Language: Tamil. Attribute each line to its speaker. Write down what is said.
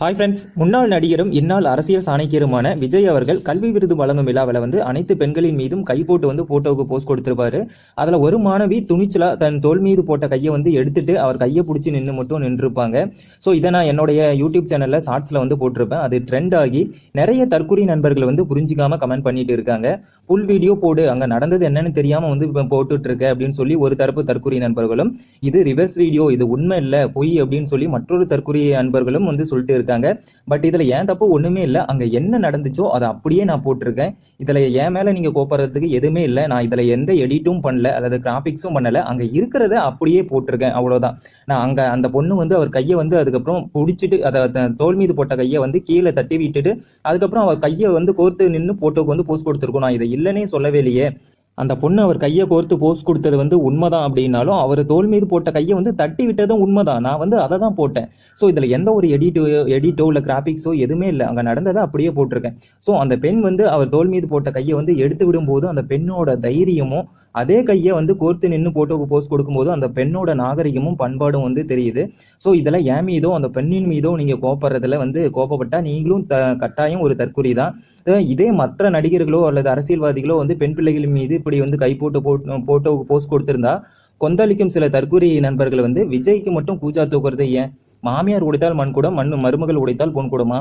Speaker 1: ஹாய் ஃப்ரெண்ட்ஸ் முன்னாள் நடிகரும் இந்நாள் அரசியல் சாணக்கியருமான விஜய் அவர்கள் கல்வி விருது வழங்கும் விழாவில் வந்து அனைத்து பெண்களின் மீதும் கை போட்டு வந்து போட்டோவுக்கு போஸ்ட் கொடுத்துருப்பாரு. அதில் ஒரு மாணவி துணிச்சலா தன் தோல் மீது போட்ட கையை வந்து எடுத்துட்டு அவர் கையை பிடிச்சி நின்று மட்டும் நின்றுருப்பாங்க. ஸோ இதை நான் என்னுடைய யூடியூப் சேனலில் ஷார்ட்ஸில் வந்து போட்டிருப்பேன். அது ட்ரெண்ட் ஆகி நிறைய தற்கொலை நண்பர்கள் வந்து புரிஞ்சிக்காம கமெண்ட் பண்ணிட்டு இருக்காங்க. ஃபுல் வீடியோ போடு. அங்கே நடந்தது என்னன்னு தெரியாமல் வந்து இப்போ போட்டுட்டு இருக்க அப்படின்னு சொல்லி ஒரு தரப்பு தற்கொலை நண்பர்களும் இது ரிவர்ஸ் வீடியோ இது உண்மை இல்லை பொய் அப்படின்னு சொல்லி மற்றொரு தற்கொலை நண்பர்களும் வந்து சொல்லிட்டு இருக்காங்க. பட் இதில் ஏன் தப்பு ஒன்றுமே இல்லை. அங்கே என்ன நடந்துச்சோ அதை அப்படியே நான் போட்டிருக்கேன். இதில் என் மேலே நீங்கள் கோப்படுறதுக்கு எதுவுமே இல்லை. நான் இதில் எந்த எடிட்டும் பண்ணல. அல்லது கிராஃபிக்ஸும் பண்ணலை. அங்கே இருக்கிறத அப்படியே போட்டிருக்கேன். அவ்வளோதான் நான் அங்கே அந்த பொண்ணு வந்து அவர் கையை வந்து அதுக்கப்புறம் பிடிச்சிட்டு அதை தோல் மீது போட்ட கையை வந்து கீழே தட்டி விட்டுட்டு அதுக்கப்புறம் அவர் கையை வந்து கோர்த்து நின்று போட்டோக்கு வந்து போஸ்ட் கொடுத்துருக்கோம். நான் இதை இல்லைன்னே சொல்லவே இல்லையே. அந்த பொண்ணு அவர் கையை கோர்த்து போஸ்ட் கொடுத்தது வந்து உண்மைதான் அப்படின்னாலும் அவர் தோல் மீது போட்ட கையை வந்து தட்டி விட்டதும் உண்மைதான். நான் வந்து அதை தான் போட்டேன். ஸோ இதில் எந்த ஒரு எடிட்டோ எடிட்டோ இல்லை கிராஃபிக்ஸோ எதுவுமே இல்லை. அங்கே நடந்ததை அப்படியே போட்டிருக்கேன். ஸோ அந்த பெண் வந்து அவர் தோல் மீது போட்ட கையை வந்து எடுத்து விடும்போது அந்த பெண்ணோட தைரியமும் அதே கையை வந்து கோர்த்து நின்று போட்டோக்கு போஸ்ட் கொடுக்கும்போது அந்த பெண்ணோட நாகரிகமும் பண்பாடும் வந்து தெரியுது. ஸோ இதில் என் மீதோ அந்த பெண்ணின் மீதோ நீங்கள் கோப்படுறதுல வந்து கோபப்பட்டா நீங்களும் த கட்டாயம் ஒரு தற்கொலை தான். இதே மற்ற நடிகர்களோ அல்லது அரசியல்வாதிகளோ வந்து பெண் பிள்ளைகள் மீது இப்படி வந்து கை போட்டு போட்டு போட்டோவுக்கு போஸ்ட் கொடுத்திருந்தா கொந்தளிக்கும் சில தற்கொலை நண்பர்கள் வந்து விஜய்க்கு மட்டும் கூஜா தூக்குறது ஏன்? மாமியார் உடைத்தால் மண் கூட மண் மருமகள் உடைத்தால் பொன் கூடமா?